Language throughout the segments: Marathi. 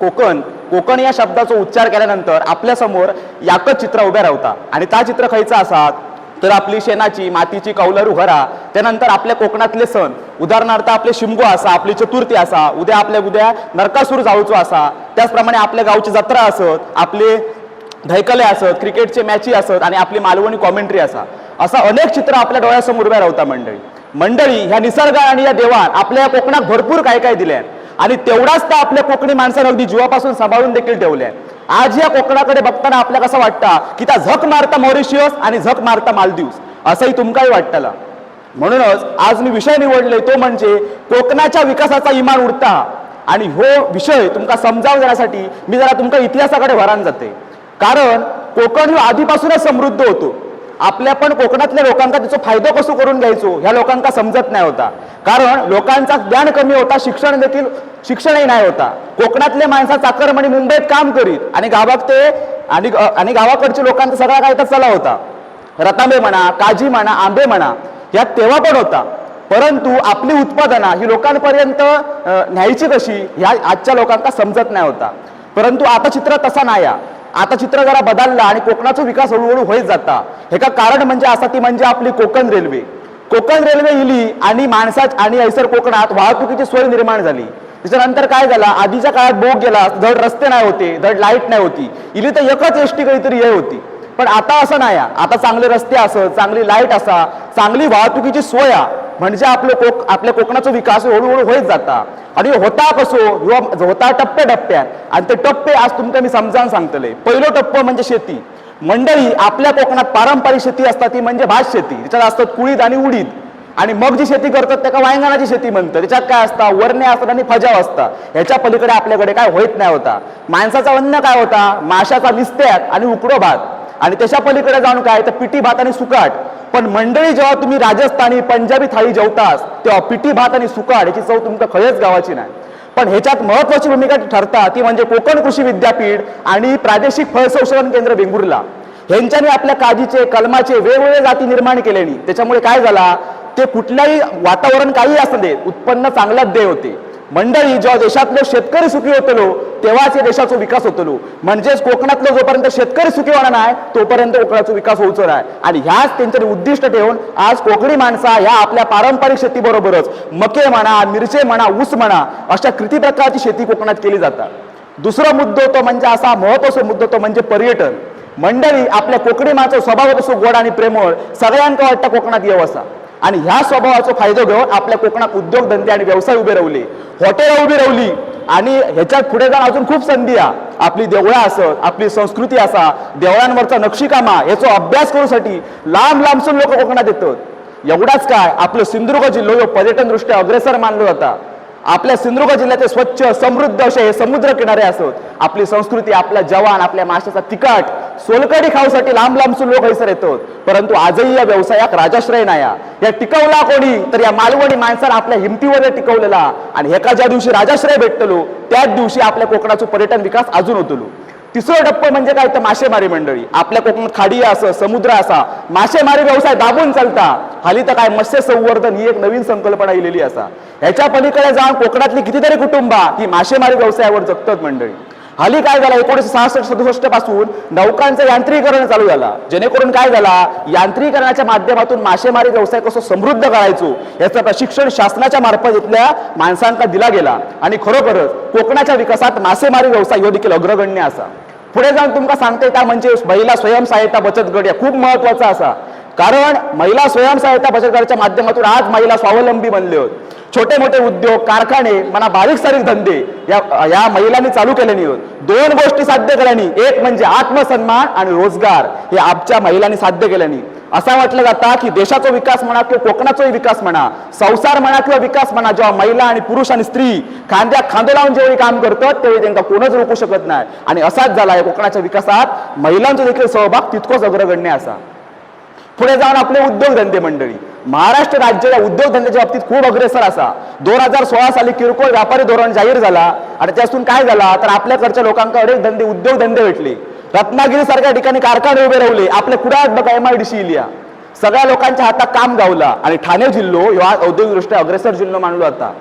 कोकण कोकण या शब्दाचा उच्चार केल्यानंतर आपल्यासमोर याकच चित्र उभ्या रावता आणि त्या चित्र खायचं असतात? तर आपली शेणाची मातीची कौलरू घरा त्यानंतर आपल्या कोकणातले सण. उदाहरणार्थ आपले शिमगो असा आपली चतुर्थी असा. उद्या आपल्या उद्या नरकासूर जाऊचो असा. त्याचप्रमाणे आपल्या गावची जत्रा असत आपले धैकले असत क्रिकेटचे मॅची असत आणि आपली मालवणी कॉमेंट्री असा. असं अनेक चित्र आपल्या डोळ्यासमोर उभ्या राहता मंडळी. मंडळी ह्या निसर्ग आणि या देवान आपल्या या कोकणात भरपूर काय काय दिल्या आणि तेवढाच तर आपल्या कोकणी माणसानं अगदी जीवापासून सांभाळून देखील ठेवल्या. आज या कोकणाकडे बघताना आपल्याला कसं वाटतं? की त्या झक मारता मॉरिशियस आणि झक मारता मालदीव्स. असंही तुमकाही वाटतं म्हणूनच आज मी विषय निवडले तो म्हणजे कोकणाच्या विकासाचा इमान उडता. आणि हो विषय तुमका समजावून देण्यासाठी मी जरा तुमका इतिहासाकडे वरान जाते. कारण कोकण ही आधीपासूनच समृद्ध होतो. आपल्या पण कोकणातल्या लोकांका त्याचा फायदा कसो करून घ्यायचो? ह्या लोकांका समजत नाही होता. कारण लोकांचा ज्ञान कमी होता शिक्षण देखील शिक्षणही नाही होता. कोकणातले माणसा चाकरमणी मुंबईत काम करीत आणि गावात ते आणि आणि गावाकडच्या लोकांचा सगळा काय तर चला होता. रतांबे म्हणा काजी म्हणा आंबे म्हणा यात तेव्हा पण होता. परंतु आपली उत्पादना ही लोकांपर्यंत न्यायची कशी? ह्या आजच्या लोकांना समजत नाही होता. परंतु आता चित्र तसा नाही आता चित्र जरा बदलला आणि कोकणाचा विकास हळूहळू होत जाता. हे का कारण म्हणजे असा ती म्हणजे आपली कोकण रेल्वे. कोकण रेल्वे इली आणि माणसात आणि ऐसर कोकणात वाहतुकीची सोय निर्माण झाली. त्याच्यानंतर काय झाला? आधीच्या काळात बोग गेला धड रस्ते नाही होते धड लाइट नाही होती. इली तर एकच एसटी काहीतरी हे होती. पण आता असं नाही आता चांगले रस्ते असत चांगली लाइट असा चांगली वाहतुकीची सोय म्हणजे आपलं कोक आपल्या कोकणाचा विकास हळूहळू होत जाता. आणि होता कसो ह्यो होता टप्पे टप्प्यात. आणि ते टप्पे आज तुमका मी समजावून सांगतले. पहिलो टप्पो म्हणजे शेती. मंडळी आपल्या कोकणात पारंपरिक शेती असतात ती म्हणजे भात शेती. त्याच्यात असतात कुळीद आणि उडीद. आणि मग जी शेती करतात त्याला वायंगणाची शेती म्हणतात. त्याच्यात काय असतात वरणे असतात आणि फजाव असतात. ह्याच्या पलीकडे आपल्याकडे काय होत नाही होता. माणसाचा अन्न काय होता? माशाचा निस्त्यात आणि उकडो भात. आणि त्याच्या पलीकडे जाऊन काय? तर पिटी भात आणि सुकाट. पण मंडळी जेव्हा तुम्ही राजस्थानी पंजाबी थाळी जेवतास तेव्हा पिठी भात आणि सुकाड याची चव तुमका खळेच गावाची नाही. पण ह्याच्यात महत्वाची भूमिका ठरता ती म्हणजे कोकण कृषी विद्यापीठ आणि प्रादेशिक फळ संशोधन केंद्र वेंगुर्ला. ह्यांच्यानी आपल्या काजीचे कलमाचे वेगवेगळे जाती निर्माण केलेली. त्याच्यामुळे काय झाला? ते कुठल्याही वातावरण काही असं दे उत्पन्न चांगलाच दे होते. मंडळी जेव्हा देशातले शेतकरी सुखी होतलो तेव्हाच या देशाचा विकास होतलो. म्हणजेच कोकणातलं जोपर्यंत शेतकरी सुखी होणार नाही तोपर्यंत कोकणाचा विकास होऊचो आहे आणि ह्याच त्यांचे उद्दिष्ट ठेवून आज कोकणी माणसा ह्या आपल्या पारंपरिक शेतीबरोबरच मके म्हणा मिरचे म्हणा ऊस म्हणा अशा कृती प्रकारची शेती कोकणात केली जातात. दुसरा मुद्दा तो म्हणजे असा महत्त्वाचा मुद्दा तो म्हणजे पर्यटन. मंडळी आपल्या कोकणी माणसा स्वभाव असो गोड आणि प्रेमळ सगळ्यांका वाटतं कोकणात येऊ असा आणि ह्या स्वभावाचा फायदा घेऊन आपल्या कोकणात उद्योगधंदे आणि व्यवसाय उभे राहिले. हॉटेल उभी राहिली. आणि ह्याच्यात पुढे जाऊन अजून खूप संधी आहे. आपली देवळां असत आपली संस्कृती असा देवळांवरचा नक्षीकामा याचा अभ्यास करूसाठी लांब लांबसून लोक कोकणात येतात. एवढाच काय आपलं सिंधुदुर्ग जिल्हो पर्यटन दृष्ट्या अग्रेसर मानलो जाता. आपल्या सिंधुदुर्ग जिल्ह्याचे स्वच्छ समृद्ध असे हे समुद्र किनारे असत आपली संस्कृती आपला जवान आपल्या माशाचा तिकाट सोलकडी खाऊसाठी लांब लांबसून लोक हैसर येतात. परंतु आजही या व्यवसायात राजाश्रय नाही हा. या टिकवला कोणी तर या मालवणी माणसाला आपल्या हिमतीवर टिकवलेला. आणि एका ज्या दिवशी राजाश्रय भेटतलो त्याच दिवशी आपल्या कोकणाचा पर्यटन विकास अजून होतलो. तिसरं टप्पा म्हणजे काय तर मासेमारी मंडळी. आपल्या कोकणात खाडी असं समुद्र असा मासेमारी व्यवसाय दाबून चालता. हाली तर काय मत्स्य संवर्धन ही एक नवीन संकल्पना इलेली असा. ह्याच्या पलीकडे जाऊन कोकणातली कितीतरी कुटुंबा ही मासेमारी व्यवसायावर जगतात मंडळी. हाली काय झालं एकोणीसशे सहासष्ट सदुसष्टपासून नौकांचं यांत्रिकरण चालू झाला. जेणेकरून काय झाला यांत्रिकरणाच्या माध्यमातून मासेमारी व्यवसाय कसं समृद्ध करायचो याचं प्रशिक्षण शासनाच्या मार्फत इथल्या माणसांना दिला गेला. आणि खरोखरच कोकणाच्या विकासात मासेमारी व्यवसाय ह्यो देखील अग्रगण्य असा. पुढे जाऊन तुमका सांगते त्या म्हणजे महिला स्वयंसहायता बचत गट या खूप महत्त्वाचा असा. कारण महिला स्वयंसहायता बचत गटाच्या माध्यमातून आज महिला स्वावलंबी बनले होत. छोटे मोठे उद्योग कारखाने म्हणा बारीक सारीक धंदे या या महिलांनी चालू केल्यानी होत. दोन गोष्टी साध्य केल्यानी एक म्हणजे आत्मसन्मान आणि रोजगार हे आमच्या महिलांनी साध्य केल्यानी. असा वाटलं जाता की देशाचा विकास म्हणा किंवा कोकणाचाही विकास म्हणा संसार म्हणा किंवा विकास म्हणा जेव्हा महिला आणि पुरुष आणि स्त्री खांद्या खांदे लावून जेवढी काम करतात तेवढी त्यांना कोणच रोखू शकत नाही. आणि असाच झाला आहे कोकणाच्या विकासात. महिलांचा देखील सहभाग तितकोच अग्रगण्य असा. पुढे जाऊन आपले उद्योगधंदे मंडळी. महाराष्ट्र राज्य या उद्योगधंद्याच्या बाबतीत खूप अग्रेसर असा. दोन हजार सोळा साली किरकोळ व्यापारी धोरण जाहीर झाला. आणि त्यातून काय झाला? तर आपल्याकडच्या लोकांकडे धंदे उद्योगधंदे भेटले. रत्नागिरी सारख्या ठिकाणी कारखाने उभे रावले आपल्या कुडात बघा एम आय डी सी इलिया. सगळ्या लोकांच्या हातात काम गावला. आणि ठाणे जिल्हो ह्या औद्योगिकदृष्ट्या अग्रेसर जिल्हा मानलो जाता.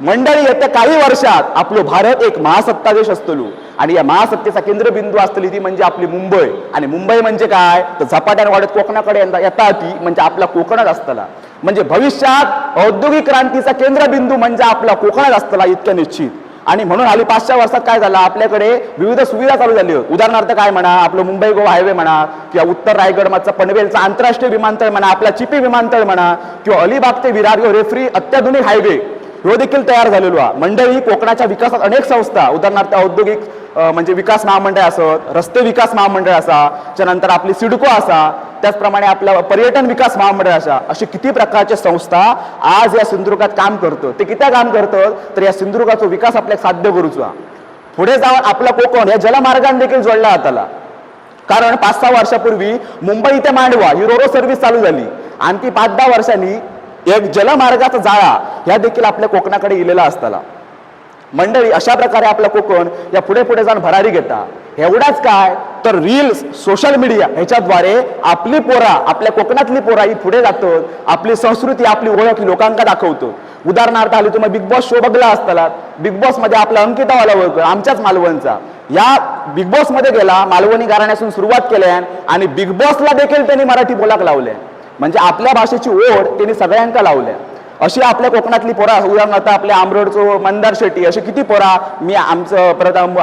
मंडळी येत्या काही वर्षात आपलो भारत एक महासत्ता देश असतलो. आणि या महासत्तेचा केंद्रबिंदू असतली ती म्हणजे आपली मुंबई. आणि मुंबई म्हणजे काय? तर झपाट्याने वाढत कोकणाकडे येता ती म्हणजे आपला कोकणात असतला. म्हणजे भविष्यात औद्योगिक क्रांतीचा केंद्रबिंदू म्हणजे आपला कोकणात असतला इतक्या निश्चित. आणि म्हणून आली पाचशे वर्षात काय झालं? आपल्याकडे विविध सुविधा चालू झाली उदाहरणार्थ काय म्हणा आपलं मुंबई गोवा हायवे म्हणा किंवा उत्तर रायगड मागचा पनवेलचा आंतरराष्ट्रीय विमानतळ म्हणा आपला चिपी विमानतळ म्हणा किंवा अलिबाग ते विरार रेफरी अत्याधुनिक हायवे ह्यो देखील तयार झालेलो आहे. मंडळी कोकणाच्या विकासात अनेक संस्था उदाहरणार्थ औद्योगिक म्हणजे विकास महामंडळ असत रस्ते विकास महामंडळ असा त्यानंतर आपली सिडको असा त्याचप्रमाणे आपल्या पर्यटन विकास महामंडळ अशा अशी किती प्रकारच्या संस्था आज या सिंधुदुर्गात काम करतो ते किती काम करतात तर या सिंधुदुर्गाचा विकास आपल्याला साध्य करूचा पुढे जाऊन आपला कोकण या जलमार्गाने देखील जोडला जाताला कारण पाच सहा वर्षापूर्वी मुंबई ते मांडवा ही रोरो सर्व्हिस चालू झाली. आणखी पाच दहा वर्षांनी एक जलमार्गाचा जाळा ह्या देखील आपल्या कोकणाकडे इलेला असताना मंडळी अशा प्रकारे आपलं कोकण या पुढे पुढे जाऊन भरारी घेता. एवढाच काय? तर रील्स सोशल मीडिया ह्याच्याद्वारे आपली पोरा आपल्या कोकणातली पोरा ही पुढे जातात. आपली संस्कृती आपली ओळख लोकांका दाखवतो उदाहरणार्थ आली तुम्ही बिग बॉस शो बघला असताना बिग बॉसमध्ये आपला आपला अंकितावाला ओळख आमच्याच मालवणचा. या बिग बॉसमध्ये गेला मालवणी घराण्यासून सुरुवात केल्या आणि बिग बॉसला देखील त्यांनी मराठी बोलाक लावल्या म्हणजे आपल्या भाषेची ओढ त्यांनी सगळ्यांका लावल्या अशी आपल्या कोकणातली पोरा उदाहरणार्थ आपल्या आमरोडचो मंदार शेट्टी अशी किती पोरा मी आमचं परत आम-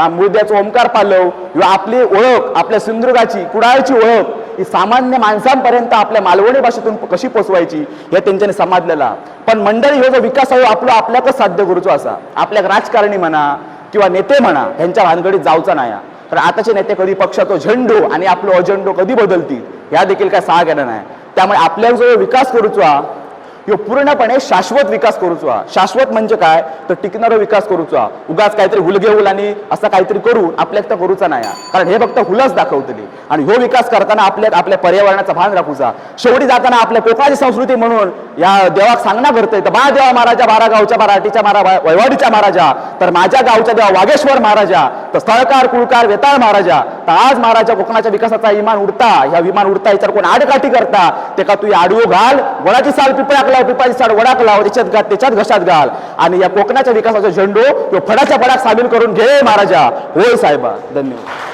ओंकार पालव किंवा आपली ओळख आपल्या सिंधुदुर्गाची कुडाळची ओळख ही सामान्य माणसांपर्यंत आपल्या मालवणी भाषेतून कशी पोचवायची हे त्यांच्याने समाजलेला. पण मंडळी हो जो विकास आहे आपला आपल्याकच साध्य करूचो असा. आपल्या राजकारणी म्हणा किंवा नेते म्हणा ह्यांच्या भानगडीत जाऊचा नाही तर आताचे नेते कधी पक्षाचो झेंडू आणि आपलो अजेंडो कधी बदलतील ह्या देखील काय सहा गेला नाही. त्यामुळे आपल्याला जो विकास करूचो ह्यो पूर्णपणे शाश्वत विकास करूचो हा. शाश्वत म्हणजे काय? तर टिकणारो विकास करूचो हा. उगाच काहीतरी हुलगे आणि असं काहीतरी करून आपल्याक तर करूचा नाही कारण हे फक्त हुलच दाखवतली. आणि ह्यो विकास करताना आपल्यात आपल्या पर्यावरणाचा भान राखूचा शेवटी जाताना आपल्या कोकणाची संस्कृती म्हणून या देवाक सांगणं करतोय. तर बा देवा महाराजा बारा गावच्या मराठीच्या मारा वैवाडीच्या महाराजा तर माझ्या गावच्या देवा वागेश्वर महाराजा तर स्थळकार कुळकार वेताळ महाराजा तर आज महाराजा कोकणाच्या विकासाचा विमान उडता ह्या विमान उडता याच्यावर कोण आडकाठी करता ते का तू आडवो घाल वडाची साल पिपळाक लाव पिपळाची साल वडाक लाव त्याच्यात घाल त्याच्यात घशात घाल. आणि या कोकणाच्या विकासाचा झेंडो तो फडाच्या फडाक सामील करून घे महाराजा. होय साहेबा धन्यवाद.